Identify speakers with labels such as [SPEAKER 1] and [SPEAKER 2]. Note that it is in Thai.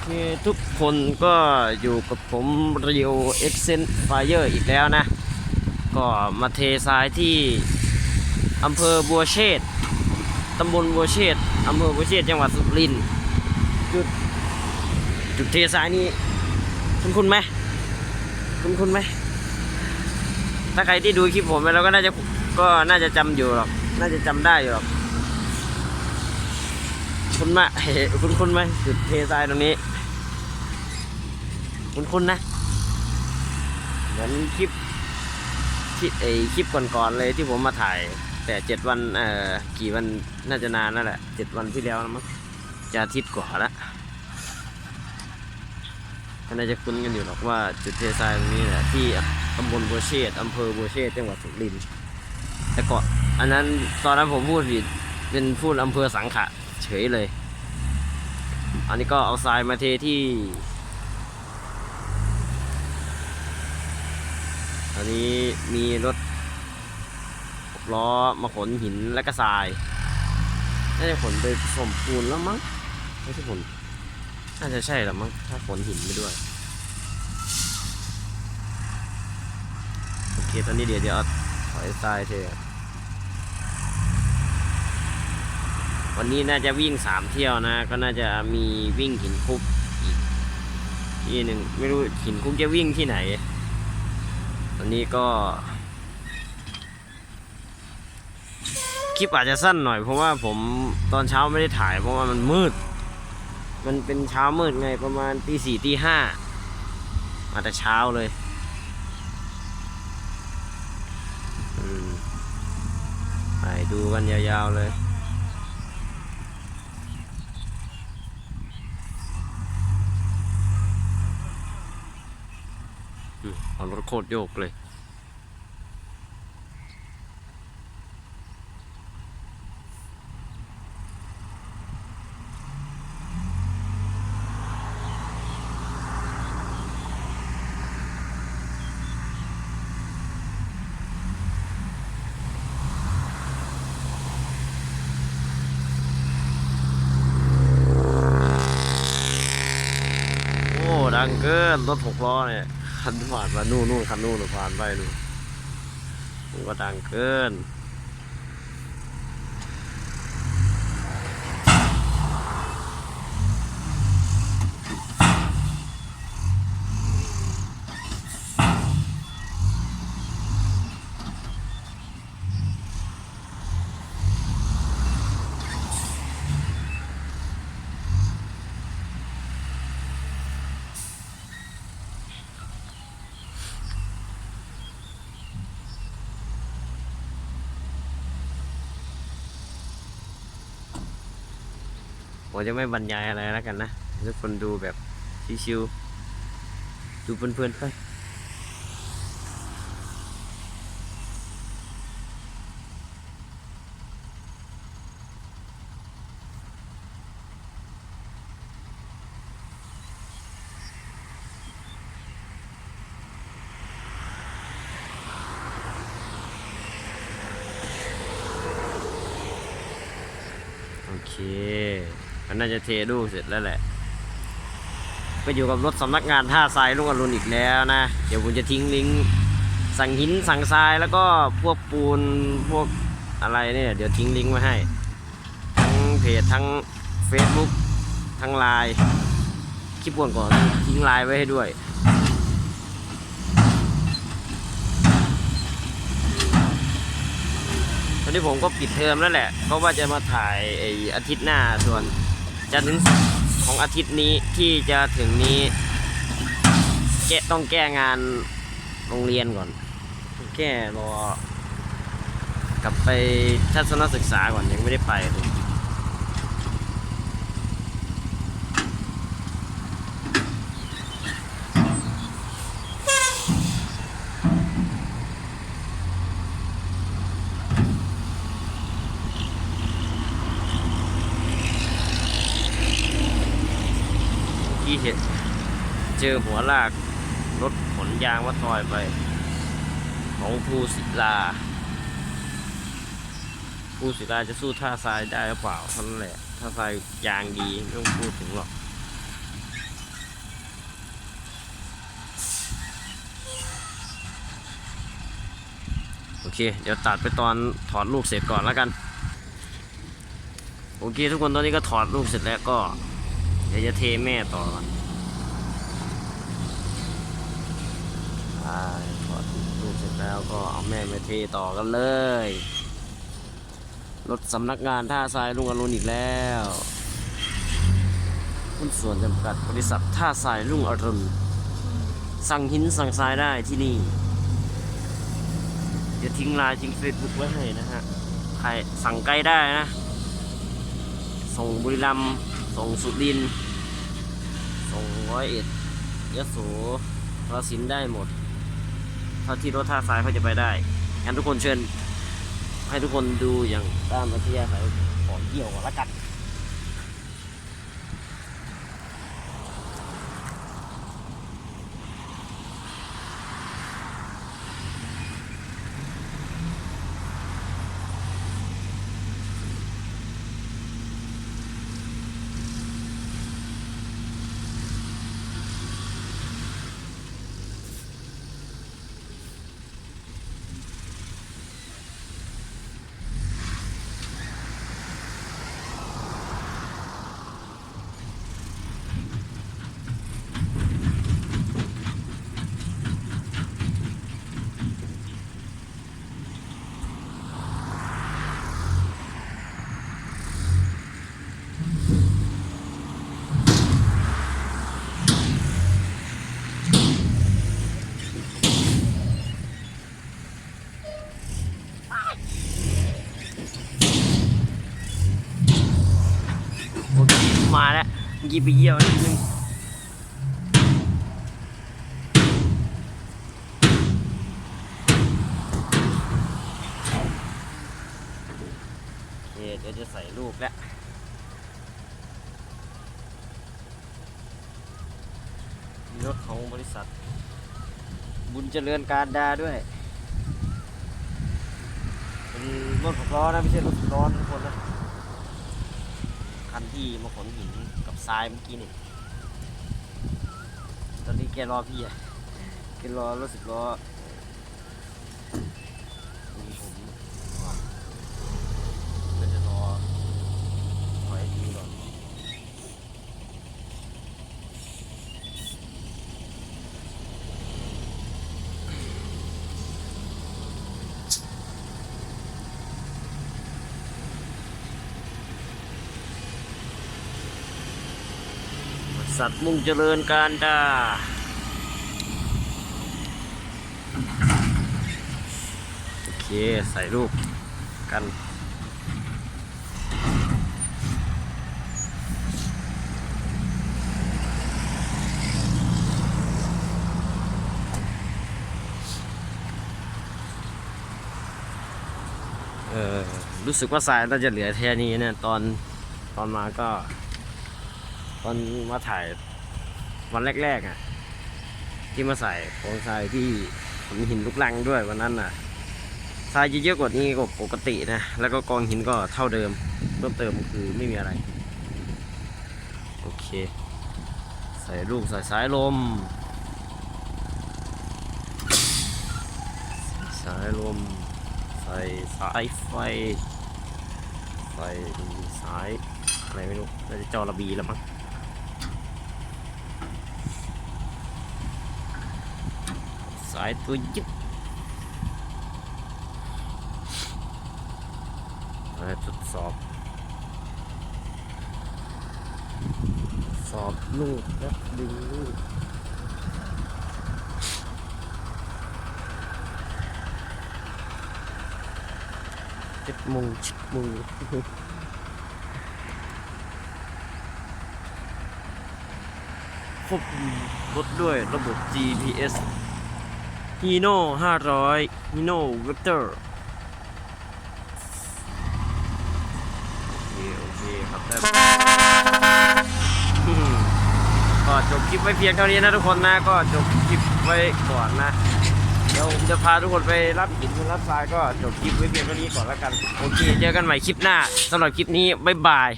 [SPEAKER 1] เคทุกคนก็อยู่กับผมเรียวเอ็กเซนไฟเออร์อีกแล้วนะ ก็มาเททรายที่อำเภอบัวเชษตำบลบัวเชษอำเภอบัวเชษจังหวัดสุรินทร์จุดจุดเททรายนี้คุณคุณไหมคุณคุณไหมถ้าใครที่ดูคลิปผมไปแล้วก็น่าจะก็น่าจะจำอยู่หรอกน่าจะจำได้อยู่หรอก คุณมะเห็นคุณคุณไหมจุดเททรายตรงนี้ คุณคุณนะ เหมือนคลิปที่ไอคลิปก่อนๆเลยที่ผมมาถ่าย แต่เจ็ดวันเอ่อกี่วันน่าจะนานแล้วแหละเจ็ดวันที่แล้วนะมั้งจะอาทิตย์กว่าละน่าจะคุ้นกันอยู่หรอกว่าจุดเททรายตรงนี้แหละที่ตำบลบัวเชษอำเภอบัวเชษจังหวัดสุรินทร์แต่ก่อนอันนั้นตอนนั้นผมพูดผิดเป็นพูดอำเภอสังขะ ยเลย อันนี้ก็เอาทรายมาเทที่ อันนี้มีรถล้อมาขนหินและก็ทรายน่าจะขนไปผสมปูนแล้วมั้งไม่ใช่ขนน่าจะใช่แล้วมั้งถ้าขนหินไปด้วยโอเคตอนนี้เดี๋ยวเดี๋ยวเอาถอยทรายเทก่อน วันนี้น่าจะวิ่งสามเที่ยวนะ ก็น่าจะมีวิ่งหินคุกอีกที่หนึ่งไม่รู้หินคุกจะวิ่งที่ไหนวันนี้ก็คลิปอาจจะสั้นหน่อยเพราะว่าผมตอนเช้าไม่ได้ถ่ายเพราะว่ามันมืด มันเป็นเช้ามืดไงประมาณตีสี่ตีห้ามาแต่เช้าเลยไปดูกันยาวๆเลย เอารถโคตรโยกเลย โอ้ ดังเกิน รถหกล้อเนี่ย คันผ่านมานู่นนู่นคันนู่นผ่านไปนู่นมันก็ดังเกิน ผมจะไม่บรรยายอะไรแล้วกันนะให้ทุกคนดูแบบชิวๆดูเพลินๆไปโอเคันน่าจะเทลูกเสร็จแล้วแหละ ก็อยู่กับรถสำนักงานท่าทรายลุงอรุณอีกแล้วนะ เดี๋ยวผมจะทิ้งลิงก์สั่งหินสั่งทรายแล้วก็พวกปูนพวกอะไรเนี่ยเดี๋ยวทิ้งลิงก์ไว้ให้ ทั้งเพจทั้ง Facebook ทั้งไลน์คลิปก่อนก่อนทิ้งไลน์ไว้ให้ด้วยตอนนี้ผมก็ปิดเทอมแล้วแหละ เพราะว่าจะมาถ่ายไออาทิตย์หน้าส่วน จะถึงของอาทิตย์นี้ที่จะถึงนี้แกต้องแก้งานโรงเรียนก่อน แก้รอกลับไปทัศนศึกษาก่อนยังไม่ได้ไปเลย ที่เห็นเจอหัวลากรถขนยางวัดซอยไป ของภูศิลาภูศิลาจะสู้ท่าทรายได้หรือเปล่าท่านแหละท่าทรายยางดีไม่ต้องพูดถึงหรอกโอเค เดี๋ยวตัดไปตอนถอดลูกเสร็จก่อนแล้วกัน โอเค ทุกคนตอนนี้ก็ถอดลูกเสร็จแล้วก็ ดี๋ยวจะเทแม่ต่อก่อนอ่าถอดลูกเสร็จแล้วก็เอาแม่มาเทต่อกันเลย รถสำนักงานท่าทรายลุงอรุณอีกแล้วหุ้นส่วนจำกัดบริษัทท่าทรายลุงอรุณสั่งหินสั่งทรายได้ที่นี่เดี๋ยวทิ้งลน์ทิ้งเฟซบุ๊กไว้ให้นะฮะ ใครสั่งใกล้ได้นะ ส่งบุรีรัมย์ส่งสุรินทร์ ส่งร้อยเอ็ดยะโสกระสินได้หมด เท่าที่รถท่าซ้ายเขาจะไปได้งั้นทุกคนเชิญ ให้ทุกคนดูอย่างตามอัธยาศัยของเกี่ยวก่อนละกัน มาแล้วเมื่อกี้ไปเยี่ยวนิดนึงโอเคเดี๋ยวจะใส่ลูกแล้วมีรถของบริษัท บุญเจริญการดาด้วย เป็นรถหกล้อนะ ไม่ใช่รถสิบล้อนะทุกคนนะ คันที่มาขนหินกับทรายเมื่อกี้นี่ ตอนนี้แกรอพี่อะแกรอรถสิบล้อมีผมก็จะรอถอยทีก่อน สัตว์มุ่งเจริญการดาโอเค ใส่ลูกกันเออรู้สึกว่าสายน่าจะเหลือแค่นี้เนี่ยตอนตอนมาก็ ตอนมาถ่ายวันแรกๆอะ ที่มาใส่ของทรายที่ผมหินลูกลังด้วยวันนั้นน่ะทรายเยอะกว่านี้ก็ปกตินะ แล้วก็กองหินก็เท่าเดิมเพิ่มเติมคือไม่มีอะไร โอเค ใส่ลูกใส่สายลม สายลม ใส่สายไฟ ใส่สายอะไรไม่รู้น่าจะจอระบีแล้วมั้ง สายตัวยึดทดสอบ สอบลูกและดึงลูกเจ็ดโมงเจ็ดโมงควบคุมรถด้วยระบบ GPS Hino 500 Hino Vector โอเคโอเคครับก็จบคลิปไว้เพียงเท่านี้นะทุกคนนะก็จบคลิปไว้ก่อนนะเดี๋ยวผมจะพาทุกคนไปรับหินรับทรายก็จบคลิปไว้เพียงเท่านี้ก่อนแล้วกันโอเคเจอกันใหม่คลิปหน้าสำหรับคลิปนี้บ๊ายบาย